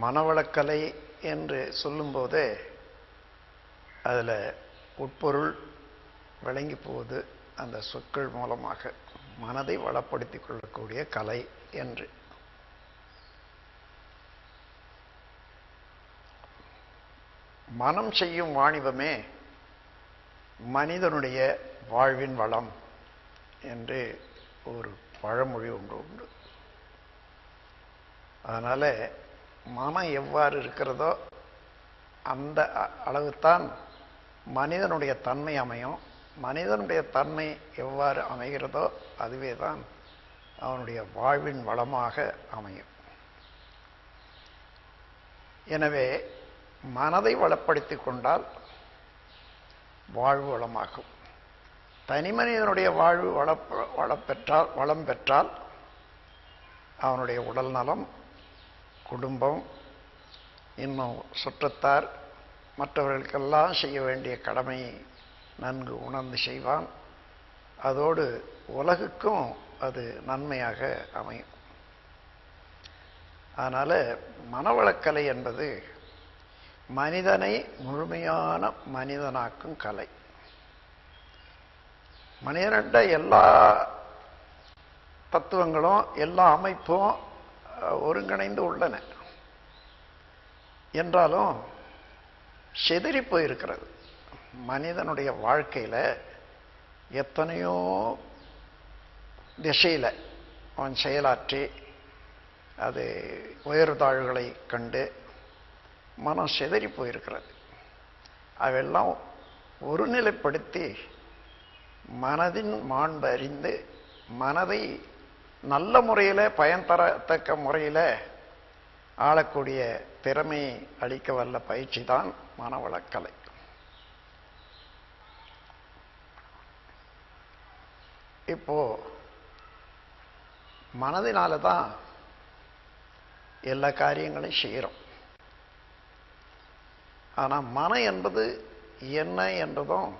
மனவளக்கலை என்று சொல்லும்போதே அதில் உட்பொருள் விளங்கி போகுது அந்த சொற்கள் மூலமாக. மனதை வளப்படுத்திக் கொள்ளக்கூடிய கலை என்று. மனம் செய்யும் வாணிபமே மனிதனுடைய வாழ்வின் வளம் என்று ஒரு பழமொழி ஒன்று உண்டு. அதனால் மனம் எவ்வாறு இருக்கிறதோ அந்த அ- மனிதனுடைய தன்மை அமையும். மனிதனுடைய தன்மை எவ்வாறு அமைகிறதோ அதுவே தான் அவனுடைய வாழ்வின் வளமாக அமையும். எனவே மனதை வளப்படுத்தி கொண்டால் வாழ்வு வளமாகும். தனி மனிதனுடைய வாழ்வு வளப் வளம் பெற்றால் வளம் பெற்றால் அவனுடைய உடல் நலம் குடும்பம் இன்னும் சுற்றத்தார் மற்றவர்களுக்கெல்லாம் செய்ய வேண்டிய கடமையை நன்கு உணர்ந்து செய்வான். அதோடு உலகுக்கும் அது நன்மையாக அமையும். அதனால் மனவளக்கலை என்பது மனிதனை முழுமையான மனிதனாக்கும் கலை. மனிதனிட எல்லா தத்துவங்களும் எல்லா அமைப்பும் ஒருங்கிணைந்து உள்ளன. என்றாலும் செதறி போயிருக்கிறது. மனிதனுடைய வாழ்க்கையில் எத்தனையோ திசையில் அவன் செயலாற்றி அது உயர்தாழ்வுகளை கண்டு மனம் சிதறி போயிருக்கிறது. அவெல்லாம் ஒருநிலைப்படுத்தி மனதின் மாண்பு அறிந்து மனதை நல்ல முறையில் பயன் தரத்தக்க முறையில் ஆளக்கூடிய திறமை அளிக்க வல்ல பயிற்சி தான் மனவளக்கலை. இப்போ மனதினால தான் எல்லா காரியங்களையும் செய்கிறோம் ஆனால் மனம் என்பது என்ன என்றதும்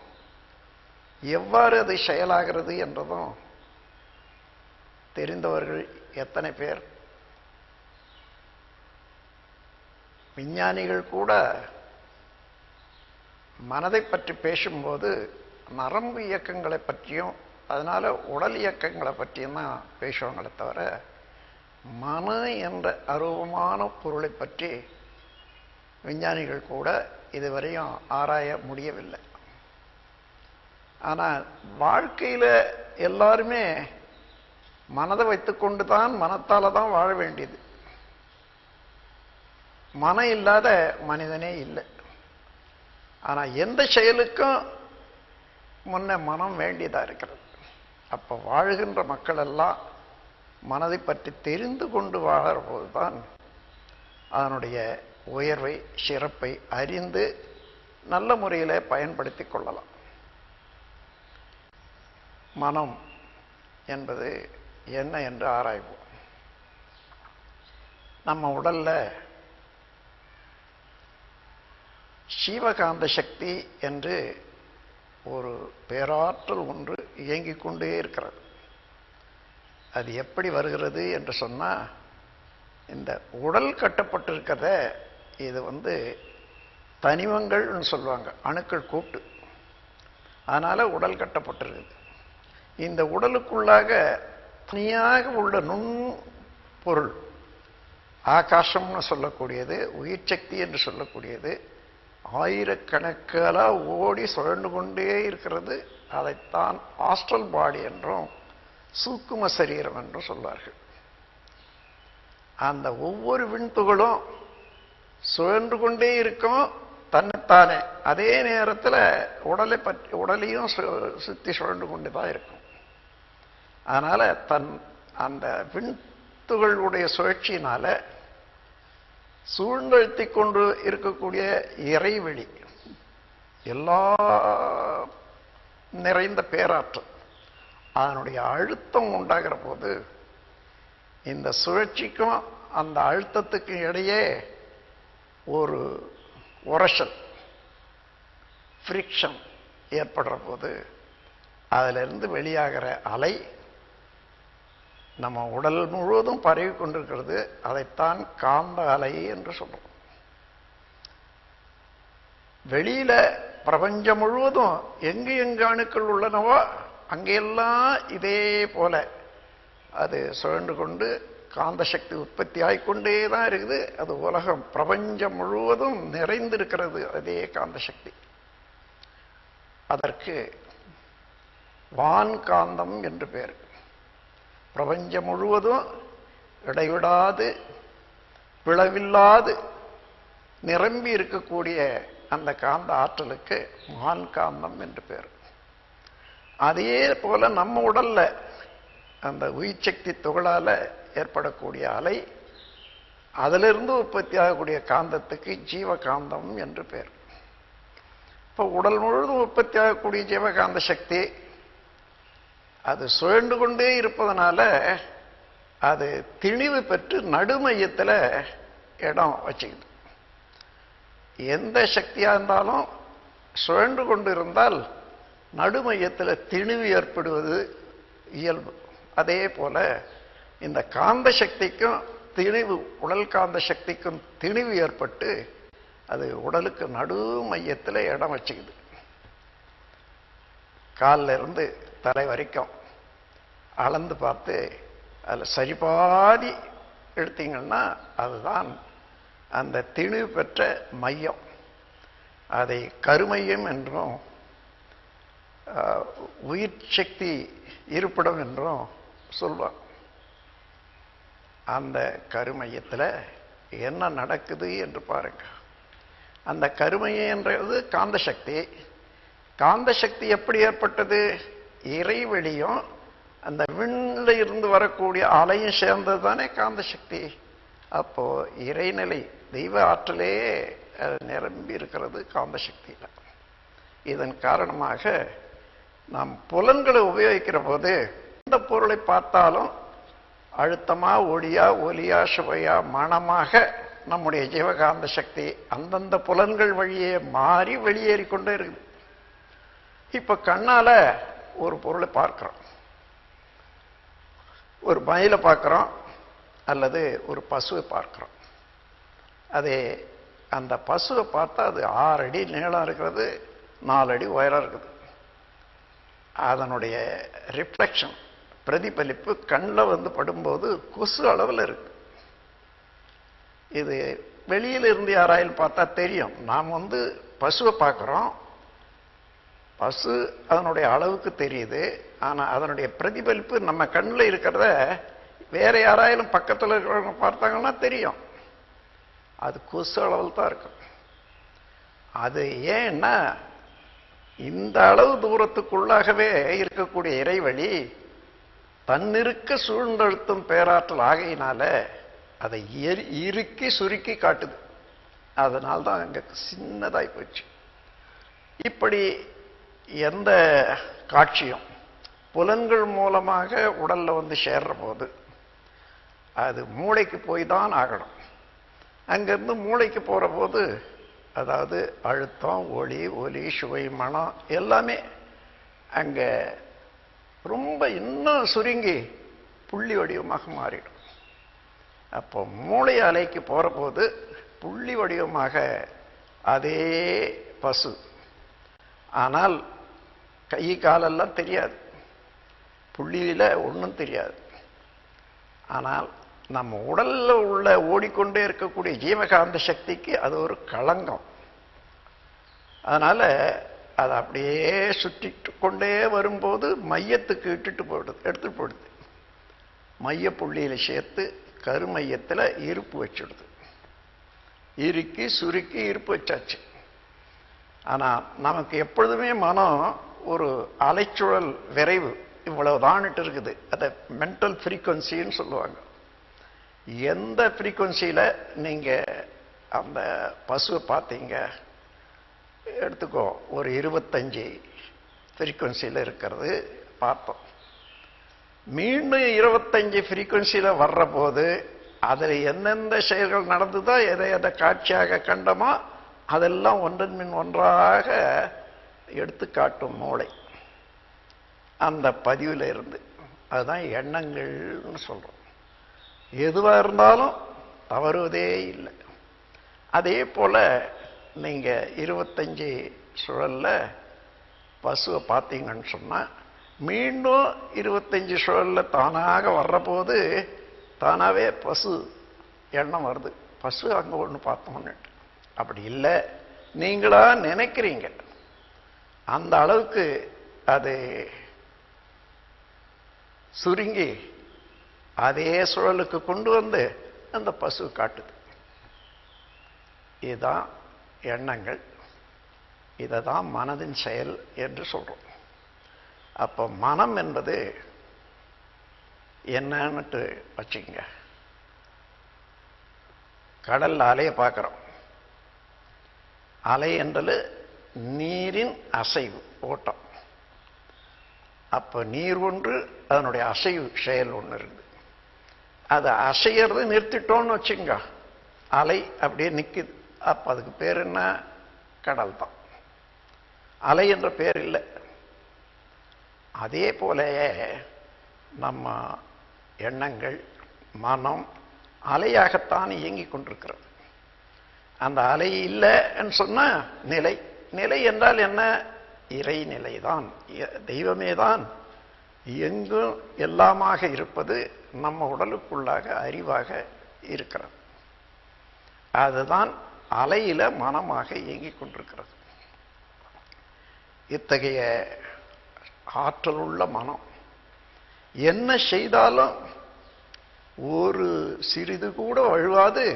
எவ்வாறு அது செயலாகிறது என்றதும் தெரிந்தவர்கள் எத்தனை பேர்? விஞ்ஞானிகள் கூட மனதை பற்றி பேசும்போது நரம்பு இயக்கங்களை பற்றியும் அதனால் உடல் இயக்கங்களை பற்றியும் தான் பேசுவாங்களே தவிர மன என்ற அருவமான பொருளை பற்றி விஞ்ஞானிகள் கூட இதுவரையும் ஆராய முடியவில்லை. ஆனால் வாழ்க்கையில் எல்லாருமே மனதை வைத்துக்கொண்டு தான் மனத்தால தான் வாழ வேண்டியது. மனம் இல்லாத மனிதனே இல்லை. ஆனால் எந்த செயலுக்கும் முன்ன மனம் வேண்டியதாக இருக்கிறது. அப்போ வாழ்கின்ற மக்கள் எல்லாம் மனதை பற்றி தெரிந்து கொண்டு வாழற போது தான் அதனுடைய உயர்வை சிறப்பை அறிந்து நல்ல முறையில் பயன்படுத்தி கொள்ளலாம். மனம் என்பது என்ன என்று ஆராய்வோம். நம்ம உடல்ல சீவகாந்த சக்தி என்று ஒரு பேராற்றல் ஒன்று இயங்கிக் கொண்டே இருக்கிறது. அது எப்படி வருகிறது என்று சொன்னால் இந்த உடல் கட்டப்பட்டிருக்கிறத இது வந்து தனிமங்கள்னு சொல்லுவாங்க அணுக்கள் கூட்டு. அதனால் உடல் கட்டப்பட்டிருக்குது. இந்த உடலுக்குள்ளாக தனியாக உள்ள நுண் பொருள் ஆகாசம்னு சொல்லக்கூடியது உயிர் சக்தி என்று சொல்லக்கூடியது. ஆயிரக்கணக்கால ஓடி சுழண்டு கொண்டே இருக்கிறது. அதைத்தான் ஆஸ்ட்ரல் பாடி என்றும் சூக்கும சரீரம் என்றும் சொல்வார்கள். அந்த ஒவ்வொரு விண்துகளும் சுழன்று கொண்டே இருக்கும். தன்னைத்தானே. அதே நேரத்தில் உடலை பற்றி உடலையும் சு- சுழண்டு கொண்டு தான் இருக்கும். அதனால தன் அந்த விண்துகளுடைய சுழற்சியினால சூழ்ந்தழுத்தி கொண்டு இருக்கக்கூடிய இறைவெளி எல்லா நிறைந்த பேராற்றல் அதனுடைய அழுத்தம் உண்டாகிற போது இந்த சுழற்சிக்கும் அந்த அழுத்தத்துக்கும் இடையே ஒரு உரசல் ஃப்ரிக்ஷன் ஏற்படுற போது அதிலிருந்து வெளியாகிற அலை நம்ம உடல் முழுவதும் பரவி கொண்டிருக்கிறது அதைத்தான் காந்த அலை என்று சொல்கிறோம் வெளியில் பிரபஞ்சம் முழுவதும் எங்கு எங்கு அணுக்கள் உள்ளனவோ அங்கெல்லாம் இதே போல அது சுழன்று கொண்டு காந்த சக்தி உற்பத்தி ஆகிக்கொண்டே தான் இருக்குது. அது உலகம் பிரபஞ்சம் முழுவதும் நிறைந்திருக்கிறது அதே காந்த சக்தி. அதற்கு வான் காந்தம் என்று பெயர் பிரபஞ்சம் முழுவதும் இடைவிடாது பிளவில்லாது நிரம்பி இருக்கக்கூடிய அந்த காந்த ஆற்றலுக்கு மகான் காந்தம் என்று பேர். அதே போல நம்ம உடல்ல அந்த உயிர் சக்தி துகளால ஏற்படக்கூடிய அலை அதிலிருந்து உற்பத்தி ஆகக்கூடிய காந்தத்துக்கு ஜீவகாந்தம் என்று பெயர் இப்போ உடல் முழுவதும் உற்பத்தி ஆகக்கூடிய ஜீவகாந்த சக்தி அது சுழண்டு கொண்டே இருப்பதனால அது திணிவு பெற்று நடுமையத்தில் இடம் வச்சுக்குது. எந்த சக்தியாக இருந்தாலும் சுழன்று கொண்டு இருந்தால் நடுமையத்தில் திணிவு ஏற்படுவது இயல்பு. அதே போல இந்த காந்த சக்திக்கும் திணிவு உடல் காந்த சக்திக்கும் திணிவு ஏற்பட்டு அது உடலுக்கு நடு மையத்தில் இடம் வச்சுக்குது. காலில் இருந்து தலை வரைக்கும் அளந்து பார்த்து அதில் சரிபாதி எடுத்தீங்கன்னா அதுதான் அந்த திணிவு பெற்ற மையம். அதை கருமையம் என்றும் உயிர் சக்தி இருப்பிடம் என்றும் சொல்வோம் அந்த கருமையத்தில் என்ன நடக்குது என்று பாருங்க. அந்த கருமையன்றது என்றது காந்த சக்தி காந்த சக்தி எப்படி ஏற்பட்டது? இறைவெளியும் அந்த விண்ணில் இருந்து வரக்கூடிய அலையும் சேர்ந்தது தானே காந்த சக்தி அப்போ இறைநிலை தெய்வ ஆற்றலே நிரம்பி இருக்கிறது காந்த சக்தியில் இதன் காரணமாக நாம் புலன்களை உபயோகிக்கிற போது எந்த பொருளை பார்த்தாலும் அழுத்தமா ஒளியா ஒலியா சுவையா மனமாக நம்முடைய ஜீவகாந்த சக்தி அந்தந்த புலன்கள் வழியே மாறி வெளியேறி கொண்டே இருக்குது. இப்ப கண்ணால ஒரு பொருளை பார்க்கிறோம். ஒரு மயிலை பார்க்குறோம் அல்லது ஒரு பசுவை பார்க்குறோம். அதே அந்த பசுவை பார்த்தா அது ஆறு அடி நீளம் இருக்கிறது நாலு அடி உயரம் இருக்குது. அதனுடைய ரிஃப்ளெக்ஷன் பிரதிபலிப்பு கண்ணில் வந்து படும்போது கொசு அளவில் இருக்கு. இது வெளியில் இருந்து யாராயும் பார்த்தா தெரியும். நாம் வந்து பசுவை பார்க்குறோம் பசு அதனுடைய அளவுக்கு தெரியுது ஆனால் அதனுடைய பிரதிபலிப்பு நம்ம கண்ணில் இருக்கிறத வேற யாராயாலும் பக்கத்தில் இருக்கிறவங்க பார்த்தாங்கன்னா தெரியும். அது கொசு அளவில் தான் இருக்கும். அது ஏன்னா இந்த அளவு தூரத்துக்குள்ளாகவே இருக்கக்கூடிய இறைவழி தன்னிருக்க சூழ்ந்தழுத்தும் பேராற்றல் ஆகையினால அதை எரி- இறுக்கி சுருக்கி காட்டுது. அதனால்தான் தான் சின்னதாகி போச்சு. இப்படி எந்த காட்சியும் புலன்கள் மூலமாக உடலில் வந்து சேர்ற போது அது மூளைக்கு போய் தான் ஆகணும். அங்கேருந்து மூளைக்கு போகிற போது அதாவது அழுத்தம் ஒளி ஒலி சுவை மனம் எல்லாமே அங்கே ரொம்ப இன்னும் சுருங்கி புள்ளி வடிவமாக மாறிடும். அப்போ மூளை அலைக்கு போகிற போது புள்ளி வடிவமாக அதே பசு. ஆனால் கை காலெல்லாம் தெரியாது. புள்ளியில ஒன்றும் தெரியாது. ஆனால் நம்ம உடலில் உள்ள ஓடிக்கொண்டே இருக்கக்கூடிய ஜீவகாந்த சக்திக்கு அது ஒரு களங்கம். அதனால் அது அப்படியே சுற்றிட்டு கொண்டே வரும்போது மையத்துக்கு இட்டுட்டு போயிடுது எடுத்துட்டு போயிடுது. மைய புள்ளியில சேர்த்து கருமையத்தில் இருப்பு வச்சுடுது. இறுக்கி சுருக்கி இருப்பு வச்சாச்சு. ஆனால் நமக்கு எப்பொழுதுமே மனம் ஒரு அலைச்சுழல் விரைவு இவ்வளவுதான்ட்டு இருக்குது. அதை மென்டல் ஃப்ரீக்குவன்சின்னு சொல்லுவாங்க. எந்த ஃப்ரீக்குவன்சியில் நீங்கள் அந்த பசுவை பார்த்தீங்க? எடுத்துக்கோ ஒரு இருபத்தஞ்சு ஃப்ரீக்குவன்சியில் இருக்கிறது பார்த்தோம். மீண்டும் இருபத்தஞ்சு ஃப்ரீக்குவன்சியில் வர்ற போது அதில் எந்தெந்த செயல்கள் நடந்துதோ எதை எதை காட்சியாக கண்டமோ அதெல்லாம் ஒன்றன் மின் ஒன்றாக எடுத்துக்காட்டும் மூளை. அந்த பதிவில் இருந்து அதுதான் எண்ணங்கள்னு சொல்கிறோம் எதுவாக இருந்தாலும் தவறுவதே இல்லை. அதே போல் நீங்கள் இருபத்தஞ்சி சுழலில் பசுவை பார்த்தீங்கன்னு சொன்னால் மீண்டும் இருபத்தஞ்சி சுழலில் தானாக வர்ற போது பசு எண்ணம் வருது. பசு அங்கே ஒன்று பார்த்தோன்னு. அப்படி இல்லை. நீங்களா நினைக்கிறீங்க. அந்த அளவுக்கு அது சுருங்கி அதே சுழலுக்கு கொண்டு வந்து அந்த பசு காட்டுது. இதுதான் எண்ணங்கள். இதை தான் மனதின் செயல் என்று சொல்கிறோம் அப்போ மனம் என்பது என்னன்னுட்டு வச்சுக்கங்க. கடல் அலையை பார்க்குறோம். அலை என்றது நீரின் அசைவு ஓட்டம். அப்போ நீர் ஒன்று அதனுடைய அசைவு செயல் ஒன்று இருக்குது அதை அசையறது நிறுத்திட்டோம்னு வச்சுங்க. அலை அப்படியே நிற்குது அப்போ அதுக்கு பேர் என்ன? கடல் தான். அலை என்ற பேர் இல்லை. அதே போலயே நம்ம எண்ணங்கள் மனம் அலையாகத்தான் இயங்கிக் கொண்டிருக்கிறது. அந்த அலை இல்லைன்னு சொன்னால் நிலை. நிலை என்றால் என்ன? இறைநிலை தான் தெய்வமே தான் எங்கும் எல்லாமாக இருப்பது நம்ம உடலுக்குள்ளாக அறிவாக இருக்கிறது. அதுதான் அலையில மனமாக இயங்கிக் கொண்டிருக்கிறது. இத்தகைய ஆற்றல் உள்ள மனம் என்ன செய்தாலும் ஒரு சிறிது கூட வழுவாது.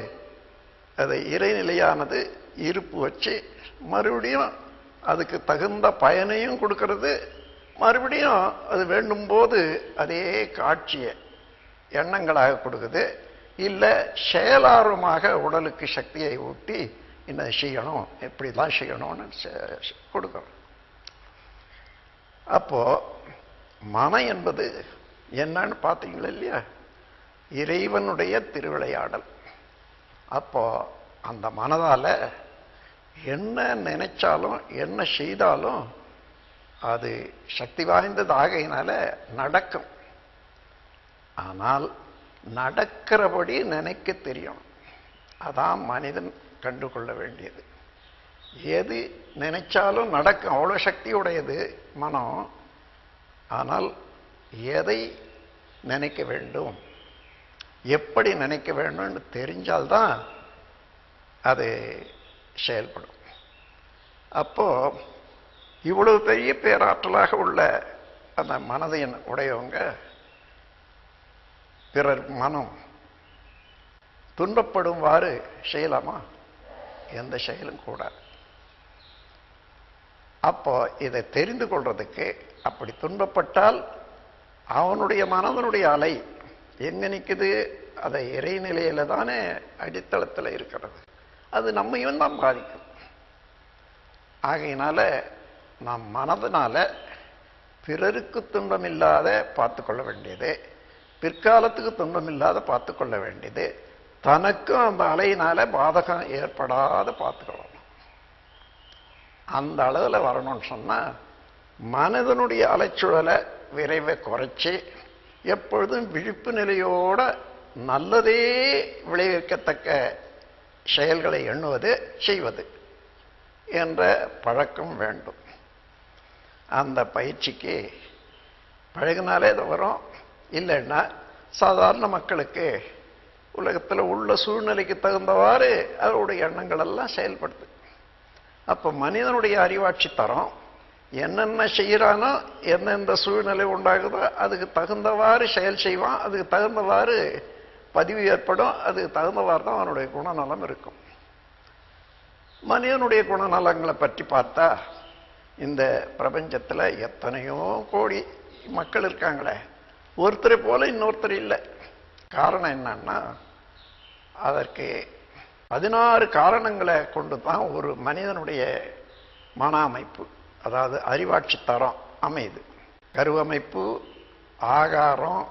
அதை இறைநிலையானது இருப்பு வச்சு மறுபடியும் அதுக்கு தகுந்த பயனையும் கொடுக்கறது. மறுபடியும் அது வேண்டும் போது அதே காட்சியை எண்ணங்களாக கொடுக்குது. இல்லை செயலார்வமாக உடலுக்கு சக்தியை ஊட்டி என்ன செய்யணும் எப்படிலாம் செய்யணும்னு கொடுக்குறோம் அப்போது மனம் என்பது என்னன்னு பார்த்தீங்களா இல்லையா? இறைவனுடைய திருவிளையாடல். அப்போது அந்த மனதால் என்ன நினைச்சாலும் என்ன செய்தாலும் அது சக்தி வாய்ந்தது ஆகையினால நடக்கும். ஆனால் நடக்கிறபடி நினைக்க தெரியும். அதான் மனிதன் கண்டுகொள்ள வேண்டியது. எது நினைச்சாலும் நடக்கும். அவ்வளோ சக்தியுடையது மனம். ஆனால் எதை நினைக்க வேண்டும்? எப்படி நினைக்க வேண்டும்னு தெரிஞ்சால்தான் அது செயல்படும். அப்போ இவ்வளவு பெரிய பேராற்றலாக உள்ள அந்த மனதின் உடையவங்க பிறர் மனம். துன்பப்படும்வாறு செய்யலாமா? எந்த செயலும் கூடாது அப்போ இதை தெரிந்து கொள்றதுக்கு அப்படி துன்பப்பட்டால் அவனுடைய மனதனுடைய அலை எங்க நிற்குது அதை இறைநிலையில தானே அடித்தளத்தில் இருக்கிறது. அது நம்மையும் தான் பாதிக்கும். ஆகையினால நாம் மனதினால பிறருக்கு துன்பம் இல்லாத பார்த்து கொள்ள வேண்டியது பிற்காலத்துக்கு துன்பம் இல்லாத பார்த்து கொள்ள வேண்டியது தனக்கும் அந்த அலையினால பாதகம் ஏற்படாத பார்த்துக்கொள்ளணும். அந்த அளவில் வரணும்னு சொன்னால் மனதனுடைய அலைச்சூழலை விரைவை குறைச்சி எப்பொழுதும் விழிப்பு நிலையோட நல்லதே விளைவிக்கத்தக்க செயல்களை எண்ணுவது செய்வது என்ற பழக்கம் வேண்டும். அந்த பயிற்சிக்கு பழகினாலே அது வரும். இல்லைன்னா சாதாரண மக்களுக்கு உலகத்தில் உள்ள சூழ்நிலைக்கு தகுந்தவாறு அவருடைய எண்ணங்கள் எல்லாம் செயல்படுது. அப்போ மனிதனுடைய அறிவாட்சி தரம் என்னென்ன செய்கிறானோ எந்தெந்த சூழ்நிலை உண்டாகுதோ அதுக்கு தகுந்தவாறு செயல் செய்வான் அதுக்கு தகுந்தவாறு பதிவு ஏற்படும் அதுக்கு தகுந்தவாறு தான் அவனுடைய குணநலம் இருக்கும். மனிதனுடைய குணநலங்களை பற்றி பார்த்தா இந்த பிரபஞ்சத்தில் எத்தனையோ கோடி மக்கள் இருக்காங்களே. ஒருத்தரை போல இன்னொருத்தர் இல்லை. காரணம் என்னன்னா அதற்கு பதினாறு காரணங்களை கொண்டு தான் ஒரு மனிதனுடைய மன அமைப்பு அதாவது அறிவாட்சி தரம் அமையுது. கருவமைப்பு ஆகாரம்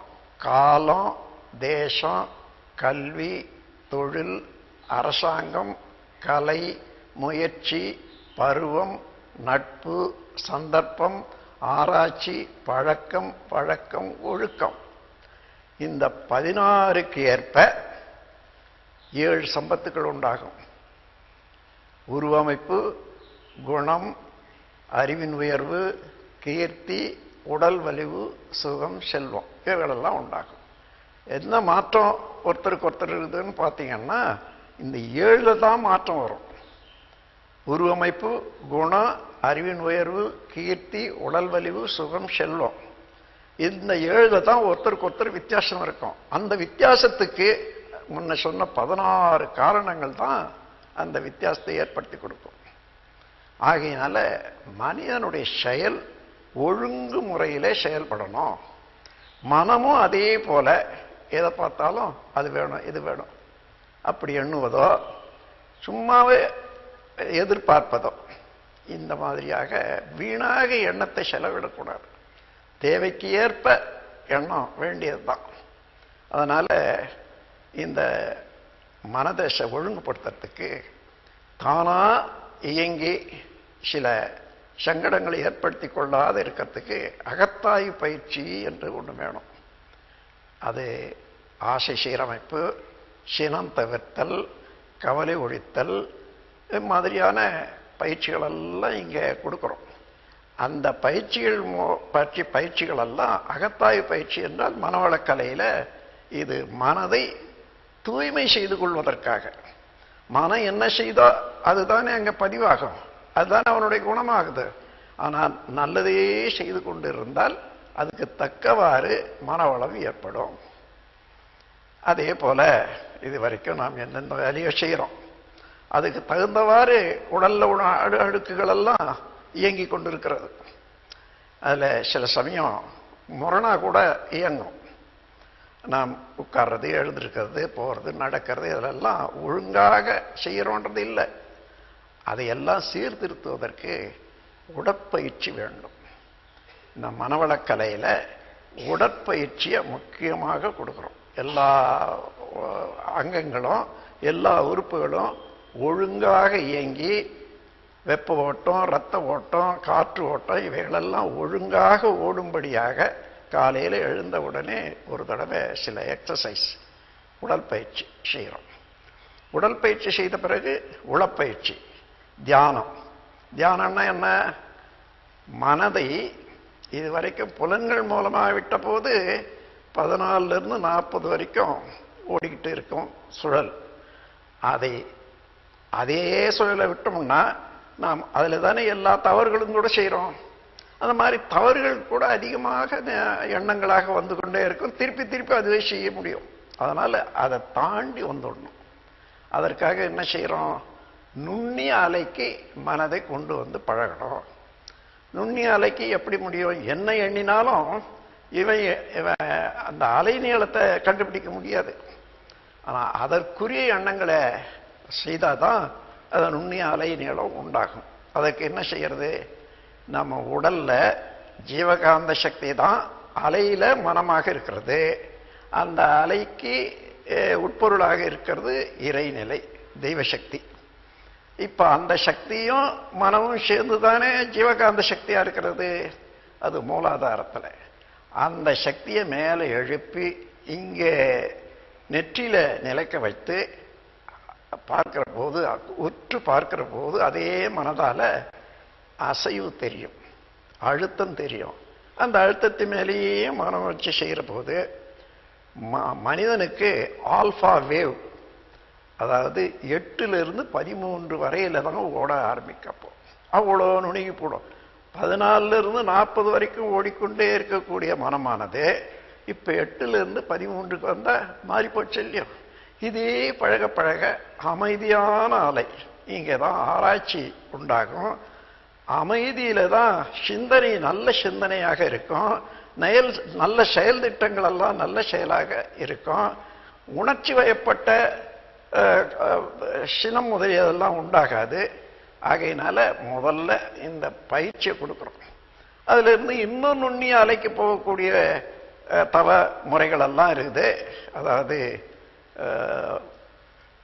காலம் தேசம் கல்வி தொழில் அரசாங்கம் கலை முயற்சி பருவம் நட்பு சந்தர்ப்பம் ஆராய்ச்சி பழக்கம் பழக்கம் ஒழுக்கம். இந்த பதினாறுக்கு ஏற்ப ஏழு சம்பத்துக்கள் உண்டாகும். உருவமைப்பு குணம் அறிவின் உயர்வு கீர்த்தி உடல் வலிவு சுகம் செல்வம். இவைகளெல்லாம் உண்டாகும். என்ன மாற்றம் ஒருத்தருக்கு ஒருத்தர் இருக்குதுன்னு பார்த்தீங்கன்னா இந்த ஏழில் தான் மாற்றம் வரும். உருவமைப்பு குணம் அறிவின் உயர்வு கீர்த்தி உடல் வலிவு சுகம் செல்வம். இந்த ஏழில் தான் ஒருத்தருக்கு ஒருத்தர் வித்தியாசம் இருக்கும். அந்த வித்தியாசத்துக்கு முன்ன சொன்ன பதினாறு காரணங்கள் தான் அந்த வித்தியாசத்தை ஏற்படுத்தி கொடுக்கும். ஆகையினால மனிதனுடைய செயல் ஒழுங்கு முறையிலே செயல்படணும். மனமும் அதே போல எதை பார்த்தாலும் அது வேணும் இது வேணும். அப்படி எண்ணுவதோ சும்மாவே எதிர்பார்ப்பதோ இந்த மாதிரியாக வீணாக எண்ணத்தை செலவிடக்கூடாது. தேவைக்கு ஏற்ப எண்ணம் வேண்டியதுதான். அதனால் இந்த மனதை ஒழுங்குபடுத்துறதுக்கு தானாக இயங்கி சில சங்கடங்களை ஏற்படுத்தி கொள்ளாத இருக்கிறதுக்கு அகத்தாய் பயிற்சி என்று ஒன்று வேணும். அது ஆசை சீரமைப்பு சினம் தவிர்த்தல் கவலை ஒழித்தல் மாதிரியான பயிற்சிகளெல்லாம் இங்கே கொடுக்குறோம். அந்த பயிற்சிகள் மோ- பற்றி பயிற்சிகள் எல்லாம் அகத்தாய்வு பயிற்சி என்றால் மனவளக்கலையில் இது மனதை தூய்மை செய்து கொள்வதற்காக. மனம் என்ன செய்தோ அதுதானே அங்கே பதிவாகும். அதுதானே அவனுடைய குணமாகுது. ஆனால் நல்லதே செய்து கொண்டு இருந்தால் அதுக்கு தக்கவாறு மனவளம் ஏற்படும். அதே போல இது வரைக்கும் நாம் எந்தெந்த வேலையோ செய்கிறோம் அதுக்கு தகுந்தவாறு உடல்ல உண அடு அடுக்குகளெல்லாம் இயங்கி கொண்டு கொண்டிருக்கிறது. அதில் சில சமயம் முரணா கூட இயங்கும். நாம் உட்கார்றது எழுந்திருக்கிறது போகிறது நடக்கிறது இதெல்லாம் ஒழுங்காக செய்கிறோன்றது இல்லை. அதையெல்லாம் சீர்திருத்துவதற்கு உடற்பயிற்சி வேண்டும். இந்த மனவளக்கலையில் உடற்பயிற்சியை முக்கியமாக கொடுக்குறோம் எல்லா அங்கங்களும் எல்லா உறுப்புகளும் ஒழுங்காக இயங்கி வெப்ப ஓட்டம் இரத்த ஓட்டம் காற்று ஓட்டம் இவைகளெல்லாம் ஒழுங்காக ஓடும்படியாக காலையில் எழுந்த உடனே ஒரு தடவை சில எக்ஸசைஸ் உடற்பயிற்சி செய்கிறோம் உடற்பயிற்சி செய்த பிறகு உளப்பயிற்சி தியானம். தியானம்னா என்ன? மனதை இது வரைக்கும் புலன்கள் மூலமாக விட்ட போது நாற்பது வரைக்கும் ஓடிக்கிட்டு இருக்கும் சுழல். அதை அதே சுழலை விட்டோம்னா நாம் அதில் தானே எல்லா தவறுகளும் கூட செய்கிறோம். அந்த மாதிரி தவறுகள் கூட அதிகமாக எண்ணங்களாக வந்து கொண்டே இருக்கும். திருப்பி திருப்பி அதுவே செய்ய முடியும். அதனால் அதை தாண்டி வந்துடணும். அதற்காக என்ன செய்கிறோம்? நுண்ணிய அலைக்கு மனதை கொண்டு வந்து பழகணும். நுண்ணிய அலைக்கு எப்படி முடியும்? என்ன எண்ணினாலும் இவன் இவன் அந்த அலை நீளத்தை கண்டுபிடிக்க முடியாது. ஆனால் அதற்குரிய எண்ணங்களை செய்தால் தான் அது நுண்ணிய அலை நீளம் உண்டாகும். அதற்கு என்ன செய்யறது? நம்ம உடலில் ஜீவகாந்த சக்தி தான் அலையில் மனமாக இருக்கிறது. அந்த அலைக்கு உட்பொருளாக இருக்கிறது இறைநிலை தெய்வசக்தி இப்ப அந்த சக்தியும் மனமும் சேர்ந்து தானே ஜீவகாந்த சக்தியா இருக்கிறது? அது மூலாதாரத்துல. அந்த சக்தியை மேலே எழுப்பி இங்கே நெற்றியில நிலைக்க வைத்து பார்க்கிற போது உற்று பார்க்கிற போது அதே மனதால அசைவு தெரியும் அழுத்தம் தெரியும். அந்த அழுத்தத்து மேலேயே மனம் வச்சு செய்கிற போது ம- மனிதனுக்கு ஆல்ஃபா வேவ் அதாவது எட்டுலேருந்து பதிமூன்று வரையில் தான் ஓட ஆரம்பிக்கப்போ அவ்வளோ நுணுகி போடும். பதினாலிருந்து நாற்பது வரைக்கும் ஓடிக்கொண்டே இருக்கக்கூடிய மனமானது இப்போ எட்டுலேருந்து பதிமூன்றுக்கு வந்தால் மாறி இல்லையோ? இதே பழக பழக அமைதியான அலை இங்கே தான் ஆராய்ச்சி உண்டாகும். அமைதியில தான் சிந்தனை நல்ல சிந்தனையாக இருக்கும். நயல் நல்ல செயல் திட்டங்கள் எல்லாம் நல்ல செயலாக இருக்கும். உணர்ச்சி வயப்பட்ட சினம் முதலியதெல்லாம் உண்டாகாது. ஆகையினால முதல்ல இந்த பயிற்சியை கொடுக்குறோம் அதிலிருந்து இன்னும் நுண்ணி அலைக்கு போகக்கூடிய தவ முறைகளெல்லாம் இருக்குது. அதாவது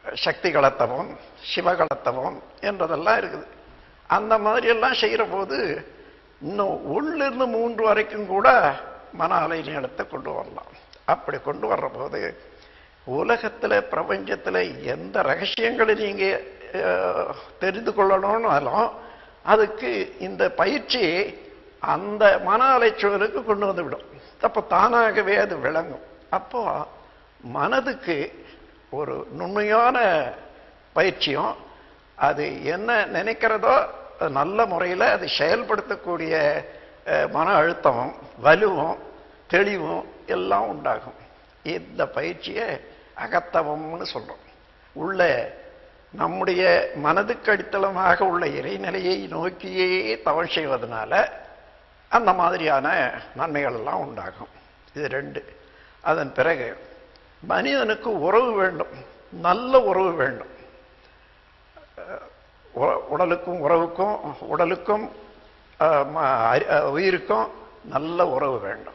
சக்தி கலத்தவம் சிவகலத்தவம் என்றதெல்லாம் இருக்குது. அந்த மாதிரியெல்லாம் செய்கிற போது இன்னும் உள்ளிருந்து மூன்று வரைக்கும் கூட மன அலை நீளத்தை கொண்டு வரலாம். அப்படி கொண்டு வர்ற போது உலகத்தில் பிரபஞ்சத்தில் எந்த ரகசியங்களை நீங்கள் தெரிந்து கொள்ளணும்னாலும் அதுக்கு இந்த பயிற்சி அந்த மன அலைச்சூழலுக்கு கொண்டு வந்து விடும். அப்போ தானாகவே அது விளங்கும். அப்போ மனதுக்கு ஒரு நுண்மையான பயிற்சியும் அது என்ன நினைக்கிறதோ நல்ல முறையில் அது செயல்படுத்தக்கூடிய மன அழுத்தமும் வலுவும் தெளிவும் எல்லாம் உண்டாகும். இந்த பயிற்சியை அகத்தவம்னு சொல்கிறோம் உள்ள நம்முடைய மனதுக்கு அடித்தளமாக உள்ள இறைநிலையை நோக்கியே தவம் செய்வதனால அந்த மாதிரியான நன்மைகள் எல்லாம் உண்டாகும். இது ரெண்டு. அதன் பிறகு மனிதனுக்கு உறவு வேண்டும். நல்ல உறவு வேண்டும். உடலுக்கும் உறவுக்கும் உடலுக்கும் உயிருக்கும் நல்ல உறவு வேண்டும்.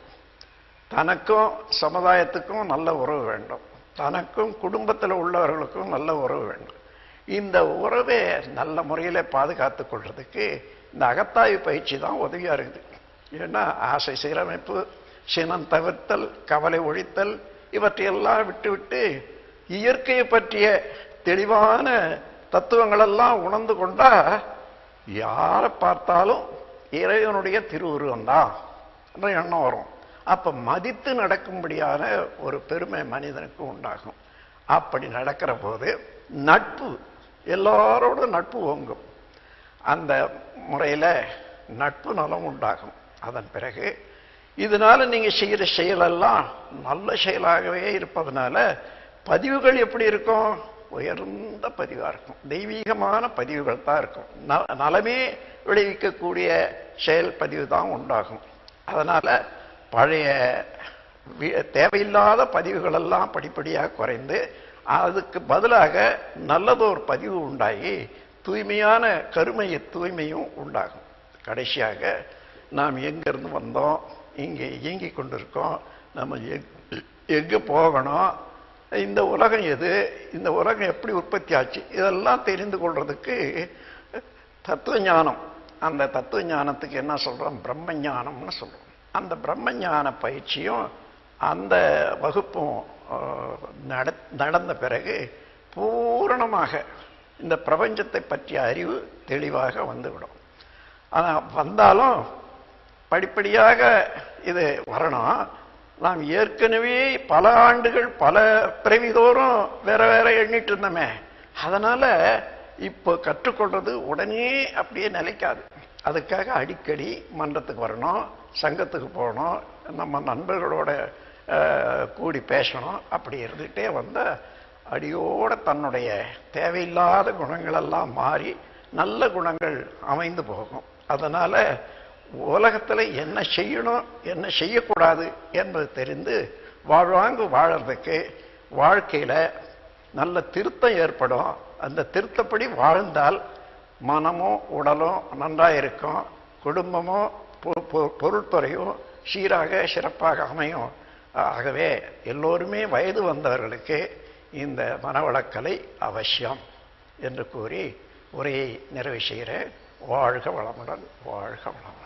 தனக்கும் சமுதாயத்துக்கும் நல்ல உறவு வேண்டும். தனக்கும் குடும்பத்தில் உள்ளவர்களுக்கும் நல்ல உறவு வேண்டும். இந்த உறவை நல்ல முறையில் பாதுகாத்து கொள்றதுக்கு இந்த அகத்தாய்வு பயிற்சி தான் உதவியாக இருக்குது. ஏன்னா ஆசை சீரமைப்பு சினம் தவிர்த்தல் கவலை ஒழித்தல் இவற்றையெல்லாம் விட்டுவிட்டு இயற்கையை பற்றிய தெளிவான தத்துவங்களெல்லாம் உணர்ந்து கொண்டா யாரை பார்த்தாலும் இறைவனுடைய திருவுருவம் தான். என்ற எண்ணம் வரும். அப்ப மதித்து நடக்கும்படியான ஒரு பெருமை மனிதனுக்கு உண்டாகும். அப்படி நடக்கிற போது நட்பு எல்லாரோடும் நட்பு ஓங்கும். அந்த முறையில் நட்பு நலம் உண்டாகும். அதன் பிறகு இதனால நீங்கள் செய்கிற செயலெல்லாம் நல்ல செயலாகவே இருப்பதனால பதிவுகள் எப்படி இருக்கும்? உயர்ந்த பதிவாக இருக்கும். தெய்வீகமான பதிவுகள் தான் இருக்கும். நலமே விளைவிக்கக்கூடிய செயல் பதிவு தான் உண்டாகும். அதனால் பழைய தேவையில்லாத பதிவுகளெல்லாம் படிப்படியாக குறைந்து அதுக்கு பதிலாக நல்லதோர் பதிவு உண்டாகி தூய்மையான கருமைய தூய்மையும் உண்டாகும். கடைசியாக நாம் எங்கேருந்து வந்தோம் இங்கே இயங்கிக் கொண்டிருக்கோம் நம்ம எங்கே போகணும் இந்த உலகம் எது இந்த உலகம் எப்படி உற்பத்தி ஆச்சு இதெல்லாம் தெரிந்து கொள்றதுக்கு தத்துவ ஞானம் அந்த தத்துவ ஞானத்துக்கு என்ன சொல்கிறோம் பிரம்ம ஞானம்னு சொல்கிறோம் அந்த பிரம்ம ஞான பயிற்சியும் அந்த வகுப்பும் நட- நடந்த பிறகு பூரணமாக இந்த பிரபஞ்சத்தை பற்றிய அறிவு தெளிவாக வந்துவிடும். ஆனால் வந்தாலும் படிப்படியாக இது வரணும். நாம் ஏற்கனவே பல ஆண்டுகள் பல பிறவிதோறும் வேற வேற எண்ணிட்டு இருந்தோமே. அதனால இப்போ கற்றுக்கொள்றது உடனே அப்படியே நிலைக்காது. அதுக்காக அடிக்கடி மன்றத்துக்கு வரணும். சங்கத்துக்கு போகணும் நம்ம நண்பர்களோட கூடி பேசணும் அப்படி இருந்துகிட்டே வந்த அடியோட தன்னுடைய தேவையில்லாத குணங்களெல்லாம் மாறி நல்ல குணங்கள் அமைந்து போகும். அதனால் உலகத்தில் என்ன செய்யணும் என்ன செய்யக்கூடாது என்பது தெரிந்து வாழ்வாங்கு வாழறதுக்கு வாழ்க்கையில் நல்ல திருத்தம் ஏற்படும். அந்த திருத்தப்படி வாழ்ந்தால் மனமும் உடலும் நன்றாக இருக்கும் குடும்பமும் பொருட்துறையும் சீராக சிறப்பாக அமையும். ஆகவே எல்லோருமே வயது வந்தவர்களுக்கு இந்த மனவளக்கலை அவசியம் என்று கூறி உரையை நிறைவு செய்கிறேன். வாழ்க வளமுடன் வாழ்க வளம்